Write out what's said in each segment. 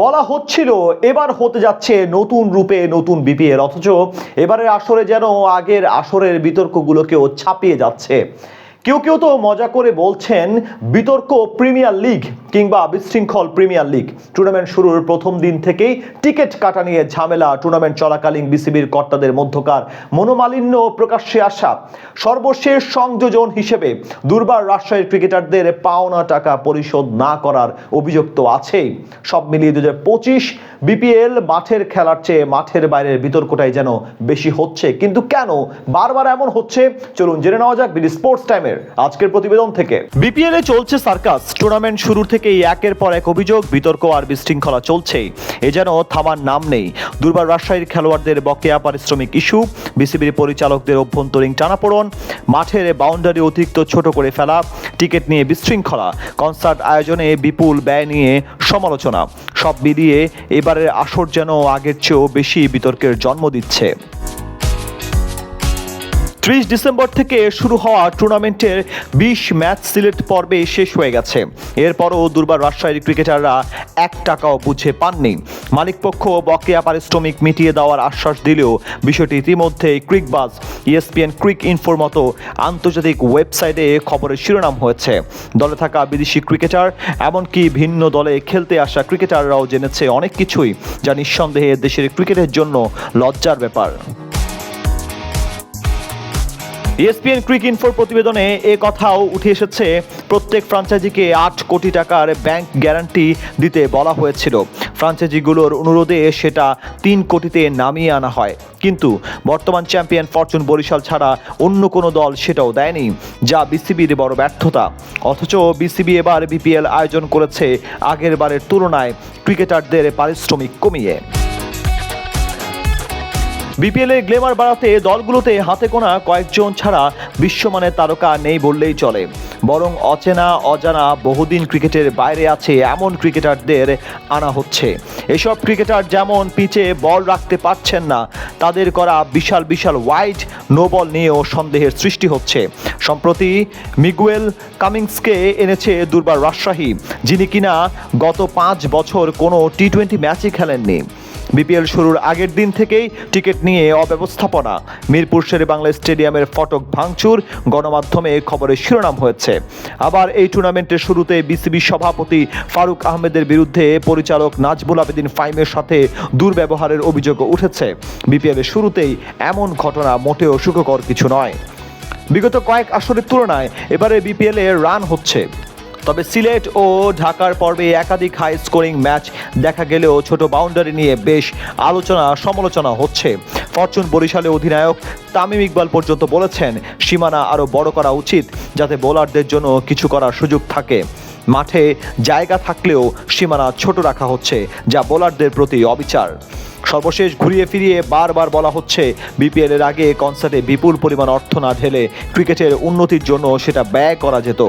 বলা হচ্ছিল এবার হতে যাচ্ছে নতুন রূপে নতুন বিপিএল, অথচ এবারের আসরে যেন আগের আসরের বিতর্কগুলোকেও ছাপিয়ে যাচ্ছে। কেউ কেউ তো মজা করে বলছেন, বিতর্ক প্রিমিয়ার লিগ কিংবা বিশৃঙ্খল প্রিমিয়ার লিগ। টুর্নামেন্ট শুরুর প্রথম দিন থেকেই টিকিট কাটা নিয়ে ঝামেলা। টুর্নামেন্ট চলাকালীন বিসিবির কর্তাদের মধ্যকার মনোমালিন্য প্রকাশ্যে আসা। সর্বশেষ সংযোজন হিসেবে দুর্বার রাজশাহীর ক্রিকেটারদের পাওনা টাকা পরিশোধ না করার অভিযোগ তো আছেই। সব মিলিয়ে দু বিপিএল মাঠের খেলার চেয়ে মাঠের বাইরের বিতর্কটাই যেন বেশি হচ্ছে। কিন্তু কেন? বারবার এমন হচ্ছে? চলুন জেনে নেওয়া যাক বিডি স্পোর্টস টাইমের আজকের প্রতিবেদন থেকে। বিপিএল এ চলছে সার্কাস। টুর্নামেন্ট শুরুর থেকেই একের পর এক অভিযোগ, বিতর্ক আর বিশৃঙ্খলা চলছেই। এ যেন থামার নাম নেই। দুর্বার রাজশাহীর খেলোয়াড়দের বকেয়া পারিশ্রমিক ইস্যু, বিসিবির পরিচালকদের অভ্যন্তরীণ টানাপোড়ন, মাঠের বাউন্ডারি অতিরিক্ত ছোট করে ফেলা, টিকিট নিয়ে বিশৃঙ্খলা, কনসার্ট আয়োজনে বিপুল ব্যয় নিয়ে সমালোচনা। সব মিলিয়ে এবারের আসর যেন আগের চেয়েও বেশি বিতর্কের জন্ম দিচ্ছে। ত্রিশ ডিসেম্বর থেকে শুরু হওয়া টুর্নামেন্টের বিশ ম্যাচ সিলেক্ট পর্বে শেষ হয়ে গেছে। এরপরও দুর্বার রাজশাহীর ক্রিকেটাররা এক টাকাও বুঝে পাননি। মালিকপক্ষ বকেয়া পারিশ্রমিক মিটিয়ে দেওয়ার আশ্বাস দিলেও বিষয়টি ইতিমধ্যে ক্রিকবাজ, ইএসপিএন ক্রিক ইনফোর মতো আন্তর্জাতিক ওয়েবসাইটে খবরের শিরোনাম হয়েছে। দলে থাকা বিদেশি ক্রিকেটার এমনকি ভিন্ন দলে খেলতে আসা ক্রিকেটাররাও জেনেছে অনেক কিছুই, যা নিঃসন্দেহে দেশের ক্রিকেটের জন্য লজ্জার ব্যাপার। ইএসপিএন ক্রিক ইনফোর প্রতিবেদনে এ কথাও উঠে এসেছে, প্রত্যেক ফ্রাঞ্চাইজিকে আট কোটি টাকার ব্যাংক গ্যারান্টি দিতে বলা হয়েছিল। ফ্রাঞ্চাইজিগুলোর অনুরোধে সেটা তিন কোটিতে নামিয়ে আনা হয়। কিন্তু বর্তমান চ্যাম্পিয়ন ফরচুন বরিশাল ছাড়া অন্য কোনো দল সেটাও দেয়নি, যা বিসিবির বড় ব্যর্থতা। অথচ বিসিবি এবার বিপিএল আয়োজন করেছে আগের বারের তুলনায় ক্রিকেটারদের পারিশ্রমিক কমিয়ে। বিপিএল গ্লেমার বাড়াতে দলগুলোতে হাতে গোনা কয়েকজন ছাড়া বিশ্বমানের তারকা নেই বললেই চলে। বরং অচেনা, অজানা বহুদিন ক্রিকেটের বাইরে আছে এমন ক্রিকেটারদের আনা হচ্ছে। এসব ক্রিকেটার যেমন পিচে বল রাখতে পারছেন না, তাদের করা বিশাল বিশাল ওয়াইড নো বল নিয়েও সন্দেহের সৃষ্টি হচ্ছে। সম্প্রতি মিগুয়েল কামিংসকে এনেছে দুর্বার রাজশাহী, যিনি কিনা গত পাঁচ বছর কোনো টি টোয়েন্টি ম্যাচই খেলেননি। বিপিএল শুরুর আগের দিন থেকেই টিকিট নিয়ে অব্যবস্থাপনা। মিরপুর শেরে বাংলা স্টেডিয়ামের ফটক ভাঙচুর, গণমাধ্যমে খবরের শিরোনাম হয়েছে। আবার এই টুর্নামেন্টের শুরুতে বিসিবি সভাপতি ফারুক আহমেদের বিরুদ্ধে পরিচালক নাজবুল আবেদিন ফাইমের সাথে দুর্ব্যবহারের অভিযোগও উঠেছে। বিপিএলের শুরুতেই এমন ঘটনা মোটেও সুখকর কিছু নয়। বিগত কয়েক আসরের তুলনায় এবারে বিপিএলে রান হচ্ছে। তবে সিলেট ও ঢাকার পর্বে একাধিক হাই স্কোরিং ম্যাচ দেখা গেলেও ছোট বাউন্ডারি নিয়ে বেশ আলোচনা, সমালোচনা হচ্ছে। ফরচুন বরিশালে অধিনায়ক তামিম ইকবাল পর্যন্ত বলেছেন, সীমানা আরও বড় করা উচিত যাতে বোলারদের জন্য কিছু করার সুযোগ থাকে। মাঠে জায়গা থাকলেও সীমানা ছোট রাখা হচ্ছে, যা বোলারদের প্রতি অবিচার। সর্বশেষ ঘুরিয়ে ফিরিয়ে বারবার বলা হচ্ছে বিপিএল এর আগে কনসার্টে বিপুল পরিমাণ অর্থ না ঢেলে ক্রিকেটের উন্নতির জন্য সেটা ব্যয় করা যেত।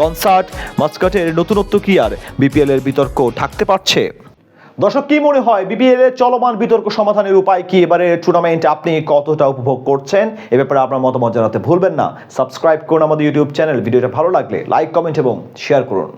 কনসার্ট মাস্কাটের নতুনত্ব কি আর বিপিএল এর বিতর্ক থাকতে পারছে? দর্শক, কি মনে হয়, বিপিএল এর চলমান বিতর্ক সমাধানের উপায় কি? এবারে টুর্নামেন্ট আপনি কতটা উপভোগ করছেন? এ ব্যাপারে আপনার মতামত জানাতে ভুলবেন না। সাবস্ক্রাইব করুন আমাদের ইউটিউব চ্যানেল ভিডিওটা ভালো লাগলে লাইক কমেন্ট এবং শেয়ার করুন।